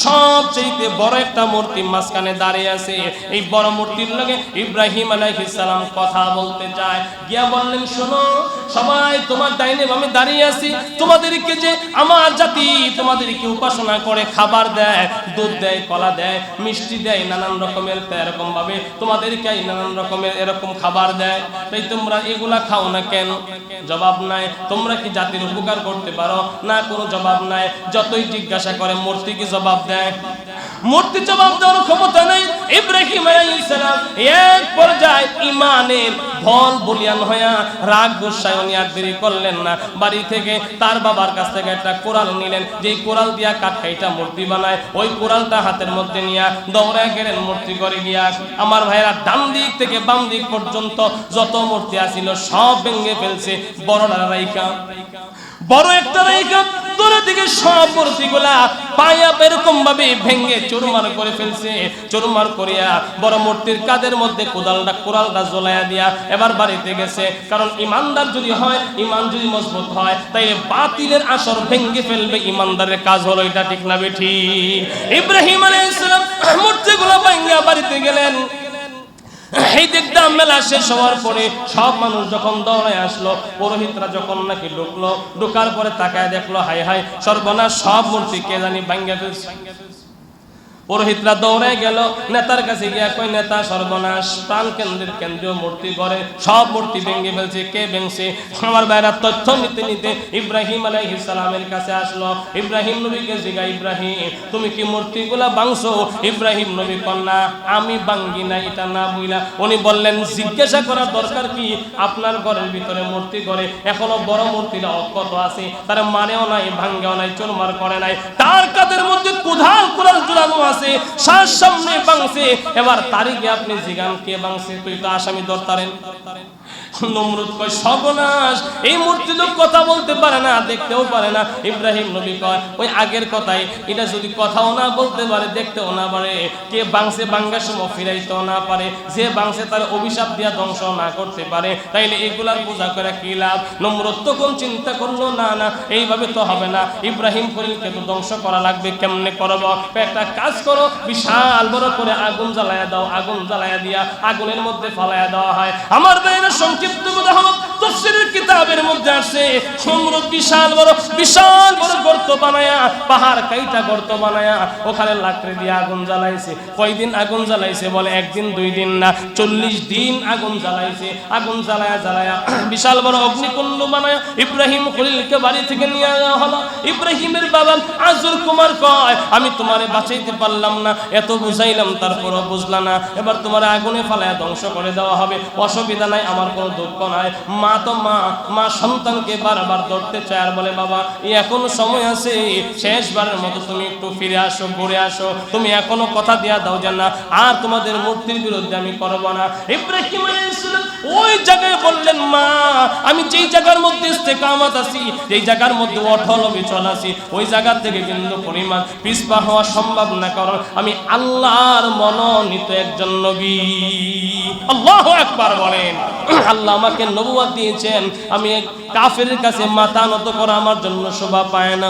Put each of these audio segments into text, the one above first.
song. সবচেয়ে বড় একটা মূর্তি মাঝখানে দাঁড়িয়ে আছে। এই বড় মূর্তির লগে ইব্রাহিম সালাম কথা বলতে যায়। গিয়া বললেন, শোনো, সবাই তোমার ডাইনে আমি দাঁড়িয়ে আছি। তোমাদেরকে যে আমার জাতি তোমাদেরকে উপাসনা করে খাবার দেয়, দুধ দেয়, কলা দেয়, মিষ্টি দেয়, নানান রকমের এরকম ভাবে তোমাদেরকে নানান রকমের এরকম খাবার দেয়। তাই তোমরা এগুলা খাও না কেন? জবাব নাই। তোমরা কি জাতির উপকার করতে পারো? না, কোনো জবাব নাই। যতই জিজ্ঞাসা করে, মূর্তি কি জবাব দেয়? মূর্তি জবাব দেওয়ার ক্ষমতা নেই। ইব্রাহিম আলাইহিস সালাম এক পর্যায়ে ইমানের ফল বলিয়ান হইয়া রাগ গুসায় উনি আর দেরি করলেন না। বাড়ি থেকে তার বাবার কাছ থেকে একটা কোরাল নিলেন। যেই কোরাল দিয়া কাঠকাইটা মূর্তি বানায়, ওই কোরালটা হাতের মধ্যে নিয়া দৌড়ায় গেলেন মূর্তি করে গিয়া। আমার ভাইরা ডান দিক থেকে বাম দিক পর্যন্ত যত মূর্তি আসিল সব ভেঙে ফেলছে। বড় রাইকা। বড় একটা রাইকা। দূরে থেকে সব মূর্তিগুলা পায়া এরকম ভাবে ভেঙে চুরমার করে ফেলছে। চুরমার করিয়া বড় মূর্তির কাদের মধ্যে কোদালটা, কোরালটা জ্বলাইয়া দিয়া এবার বাড়িতে গেছে। কারণ ইমানদার যদি হয়, ইমান যদি মজবুত হয় তাই বাতিলের আসর ভেঙে ফেলবে ইমানদারের কাজ হলো এটা ঠিক না, বেঠি। ইব্রাহিম আলাইহিস মূর্তিগুলো ভেঙে বাড়িতে গেলেন। এই দেখতাম মেলা শেষ হওয়ার পরে সব মানুষ যখন দৌড়ায় আসলো, পুরোহিতরা যখন নাকি ঢুকলো, ঢুকার পরে তাকায় দেখল হাই হাই সর্বনাশ, সব মূর্তি কে জানি ভাঙ্গা ফেলছে। পুরোহিতরা দৌড়ে গেল। নেতার কাছে গিয়া কই নেতা, সর্বনাশ। প্রাণ কেন্দ্রের কেন্দ্রীয় মূর্তি করে সব মূর্তি ভেঙে ফেলছে। কে ভেঙছে? আমার ভাইরা তথ্য নিতে নিতে ইব্রাহিম আলাইহিস সালামের কাছে আসলো। ইব্রাহিম নবীকে জিগা ইব্রাহিম, তুমি কি মূর্তিগুলা ভাঙছো? ইব্রাহিম নবী কন্যা আমি ভাঙ্গি না, এটা না বুঝলা উনি বললেন, জিজ্ঞাসা করার দরকার কি? আপনার ঘরের ভিতরে মূর্তি করে এখনও বড় মূর্তিটা অক্ষত আছে। তার মানেও নাই, ভাঙ্গেও নাই, চোরমার করে নাই। তার কাদের মধ্যে জুড়ানো আছে সার সামনে বাংছে এবার তারিখে আপনি জিগান কে বাংছে তুই তো আসামি দরতারেন নমরুদ কয়, সর্বনাশ। এই মূর্তি লোক কথা বলতে পারে না, দেখতেও পারে না। ইব্রাহিম নবী কয়, ওই আগের কথাই। এটা যদি কথাও না বলতে পারে, দেখতেও না পারে। কে বাংসে বাঙ্গার সময় ফিরাইতেও না পারে। যে বাংসে তার অভিশাপ দিয়া ধ্বংস না করতে পারে, তাইলে এগুলার পূজা করে কি লাভ? নমরুদ তখন চিন্তা করল, না না, এইভাবে তো হবে না। ইব্রাহিম খলিলকে তো ধ্বংস করা লাগবে, কেমনে করব? একটা কাজ করো, বিশাল বড় করে আগুন জ্বালায়া দাও, আগুন জ্বালায়া দিয়া আগুনের মধ্যে ফালায়া দেওয়া হয়। আমার বাইরে সংক্ষিপ্ত হলো তফসিরের কিতাবের মধ্যে আছে সমুদ্র বিশাল বড় বিশাল বড় গর্ত বানায়া, পাহাড় কাইটা গর্ত বানায়া, ওখানে লাকড়ি দিয়ে আগুন জ্বালাইছে। কয়দিন আগুন জ্বালাইছে বলে? একদিন, দুই দিন না, চল্লিশ দিন আগুন জ্বালাইছে। আগুন জ্বালায়া জ্বালায়া বিশাল বড় অগ্নিকুণ্ড বানায়া ইব্রাহিম খলিলকে বাড়ি থেকে নিয়ে যাওয়া হলো। ইব্রাহিমের বাবা আজুর কুমার কয়, আমি তোমারে বাঁচাইতে পারলাম না, এত বুঝাইলাম, তারপরও বুঝলা না। এবার তোমার আগুনে ফালায় ধ্বংস করে দেওয়া হবে। অসুবিধা নাই, আমার কোনো দুঃখ নাই। মা তো মা মা সন্তানকে বারবার ধরতে চায় আর বলে, বাবা এখনও সময় আছে, শেষবারের মতো তুমি একটু ফিরে আসো, ঘুরে আসো। তুমি এখনও কথা দিয়া দাও যে না, আর তোমাদের মূর্তির বিরুদ্ধে আমি করব না। ইব্রাহিম ওই জায়গায় বললেন, মা, আমি যেই জায়গার মধ্যে ইস্তেকামত আছি, যেই জায়গার মধ্যে অটল বিচল আছি, ওই জায়গা থেকে কিন্তু পরিমাণ পিছপা হওয়া সম্ভব না কারণ আমি আল্লাহর মনোনীত একজন নবী। আল্লাহ একবার বলেন। আল্লাহ আমাকে নবুয়াত দিয়েছেন, আমি কাফের কাছে মাথা নত করা আমার জন্য শোভা পায় না।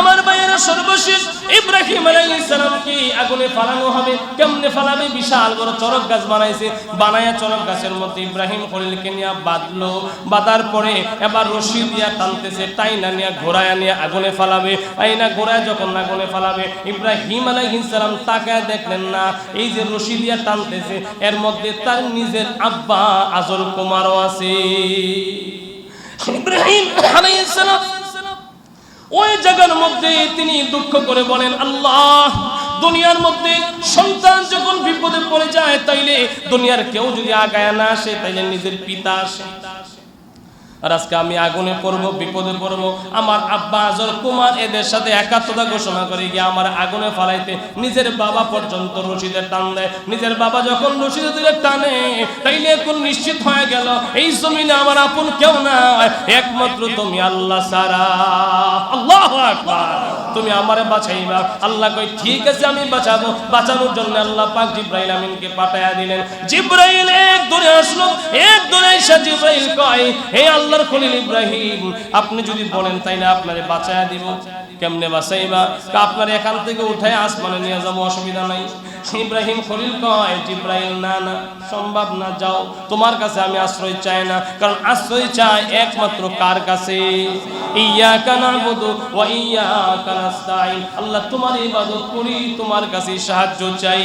আমার ভাইয়েরা সর্বশেষ ইব্রাহিম আলাইহিস সালাম আগুনে ফালানো হবে। কেমনে ফালাবে? বিশাল বড় চরক গাছ বানাইছে। বানায়া চরক গাছের মধ্যে ইব্রাহিম খলিলকে নিয়ে বাঁধলো। বাঁধার পরে এবার রশি দিয়া টানতেছে, টাইনা নিয়ে, ঘোড়ায় নিয়ে আগুনে ফালাবে। আইনা ঘোড়ায় যখন আগুনে ফালাবে, ইব্রাহিম আলাইহিস সালাম তাকায় দেখলেন না। এই যে রশি দিয়া টানতেছে, এর মধ্যে তার নিজের আব্বা আজর কুমারও আছে। ইব্রাহিম আলাইহিস সালাম ওই জায়গার মধ্যে তিনি দুঃখ করে বলেন, আল্লাহ, দুনিয়ার মধ্যে সন্তান যখন বিপদে পড়ে যায়, তাইলে দুনিয়ার কেউ যদি আগায় না আসে, তাইলে নিজের পিতা আসে। আর আজকে আমি আগুনে পড়ব, বিপদে পড়ব। আমার আব্বা আজর কুমার এদের সাথে একাত্মতা ঘোষণা করে গিয়ে আমার আগুনে ফালাইতে নিজের বাবা পর্যন্ত রশিদের টান দেয়। নিজের বাবা যখন রশিদের টানে, তাইলে এখন নিশ্চিত হয়ে গেল, এই জমিনে আমার আপন কেউ নাই। একমাত্র তুমি আল্লাহ সারা আল্লাহ তুমি আমারে বাঁচাইবা আল্লাহ কই ঠিক আছে, আমি বাঁচাবো বাঁচানোর জন্য আল্লাহ পাক জিব্রাইল আমিনকে পাঠায়া দিলেন। জিব্রাইল এক দূরে আসলো, এক দূরে এসে জিব্রাইল কয়, হে আল্লাহর খলিল ইব্রাহিম। আপনি যদি বলেন তাই না আপনারে বাঁচায়া দিব। কেমনে বাঁচাইবা? আপনার এখান থেকে উঠে আসমানে নিয়ে যাব, অসুবিধা নাই। ইব্রাহিম খলিল কয় ইব্রাহিম না না, সম্ভব না, যাও। তোমার কাছে আমি আশ্রয় চাই না। কারণ আশ্রয় চাই একমাত্র কার কাছে? ইয়াকা নাবুদু ওয়া ইয়াকা নাস্তাইন আল্লাহ, তোমার ইবাদত করি, তোমার কাছে সাহায্য চাই।